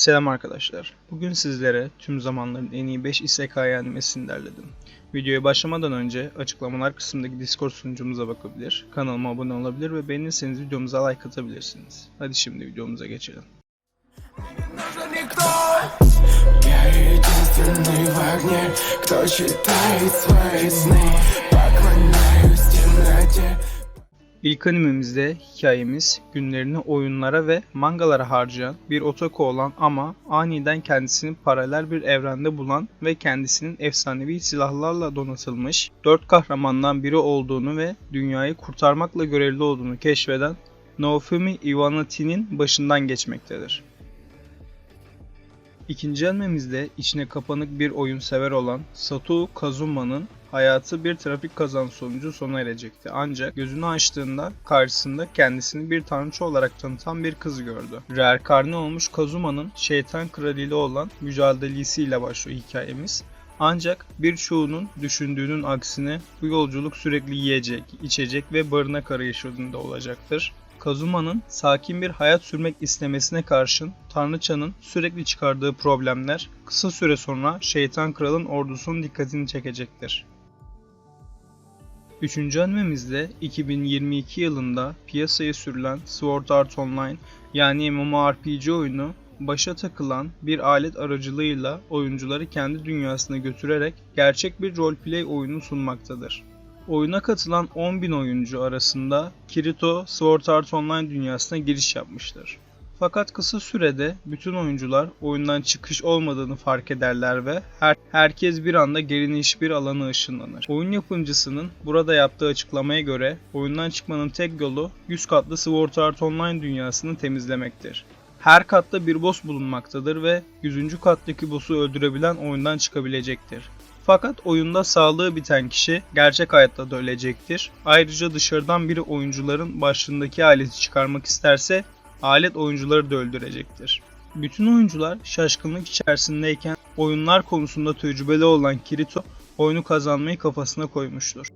Selam arkadaşlar. Bugün sizlere tüm zamanların en iyi 5 isekai animesini derledim. Videoya başlamadan önce açıklamalar kısmındaki Discord sunucumuza bakabilir, kanalıma abone olabilir ve beğenirseniz videomuza like atabilirsiniz. Hadi şimdi videomuza geçelim. Я İlk animemizde hikayemiz günlerini oyunlara ve mangalara harcayan bir otaku olan ama aniden kendisini paralel bir evrende bulan ve kendisinin efsanevi silahlarla donatılmış dört kahramandan biri olduğunu ve dünyayı kurtarmakla görevli olduğunu keşfeden Naofumi Iwanati'nin başından geçmektedir. İkinci animemizde içine kapanık bir oyun sever olan Satoru Kazuma'nın hayatı bir trafik kazası sonucu sona erecekti. Ancak gözünü açtığında karşısında kendisini bir tanrıça olarak tanıtan bir kız gördü. Reenkarne olmuş Kazuma'nın şeytan kraliyle olan mücadelesiyle başlıyor hikayemiz. Ancak birçoğunun düşündüğünün aksine bu yolculuk sürekli yiyecek, içecek ve barınak arayışında olacaktır. Kazuma'nın sakin bir hayat sürmek istemesine karşın Tanrıçanın sürekli çıkardığı problemler kısa süre sonra Şeytan Kral'ın ordusunun dikkatini çekecektir. Üçüncü animemizde 2022 yılında piyasaya sürülen Sword Art Online yani MMORPG oyunu başa takılan bir alet aracılığıyla oyuncuları kendi dünyasına götürerek gerçek bir roleplay oyunu sunmaktadır. Oyuna katılan 10.000 oyuncu arasında Kirito Sword Art Online dünyasına giriş yapmıştır. Fakat kısa sürede bütün oyuncular oyundan çıkış olmadığını fark ederler ve her, herkes bir anda geniş bir alana ışınlanır. Oyun yapımcısının burada yaptığı açıklamaya göre oyundan çıkmanın tek yolu 100 katlı Sword Art Online dünyasını temizlemektir. Her katta bir boss bulunmaktadır ve 100. kattaki boss'u öldürebilen oyundan çıkabilecektir. Fakat oyunda sağlığı biten kişi gerçek hayatta da ölecektir. Ayrıca dışarıdan biri oyuncuların başındaki aleti çıkarmak isterse alet oyuncuları da öldürecektir. Bütün oyuncular şaşkınlık içerisindeyken oyunlar konusunda tecrübeli olan Kirito oyunu kazanmayı kafasına koymuştur.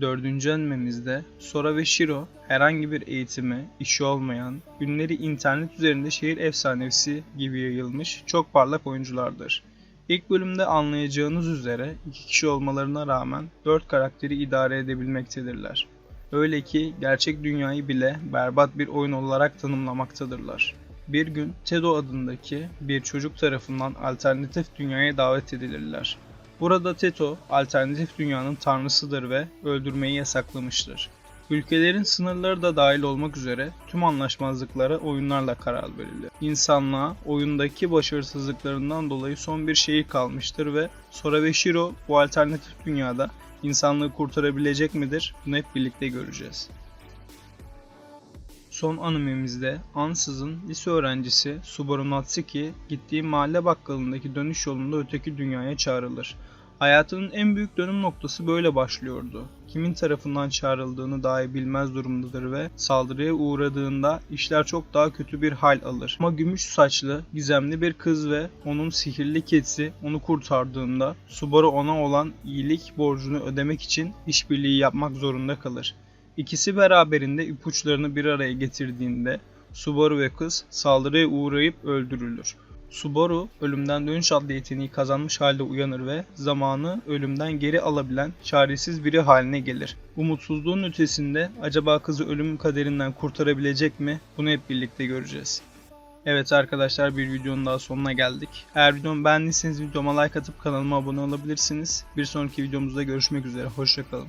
Dördüncü animemizde Sora ve Shiro herhangi bir eğitimi, işi olmayan, günleri internet üzerinde şehir efsanesi gibi yayılmış çok parlak oyunculardır. İlk bölümde anlayacağınız üzere iki kişi olmalarına rağmen dört karakteri idare edebilmektedirler. Öyle ki gerçek dünyayı bile berbat bir oyun olarak tanımlamaktadırlar. Bir gün Tedo adındaki bir çocuk tarafından alternatif dünyaya davet edilirler. Burada Teto alternatif dünyanın tanrısıdır ve öldürmeyi yasaklamıştır. Ülkelerin sınırları da dahil olmak üzere tüm anlaşmazlıklara oyunlarla karar verilir. İnsanlığa oyundaki başarısızlıklarından dolayı son bir şehir kalmıştır ve Sora ve Shiro bu alternatif dünyada insanlığı kurtarabilecek midir? Bunu hep birlikte göreceğiz. Son animemizde ansızın lise öğrencisi Subaru Natsuki gittiği mahalle bakkalındaki dönüş yolunda öteki dünyaya çağrılır. Hayatının en büyük dönüm noktası böyle başlıyordu. Kimin tarafından çağrıldığını dahi bilmez durumdadır ve saldırıya uğradığında işler çok daha kötü bir hal alır. Ama gümüş saçlı, gizemli bir kız ve onun sihirli kedisi onu kurtardığında Subaru ona olan iyilik borcunu ödemek için işbirliği yapmak zorunda kalır. İkisi beraberinde ipuçlarını bir araya getirdiğinde Subaru ve kız saldırıya uğrayıp öldürülür. Subaru ölümden dönüş adlı yeteneği kazanmış halde uyanır ve zamanı ölümden geri alabilen çaresiz biri haline gelir. Umutsuzluğun ötesinde acaba kızı ölüm kaderinden kurtarabilecek mi? Bunu hep birlikte göreceğiz. Evet arkadaşlar bir videonun daha sonuna geldik. Eğer videomu beğendiyseniz videoma like atıp kanalıma abone olabilirsiniz. Bir sonraki videomuzda görüşmek üzere. Hoşçakalın.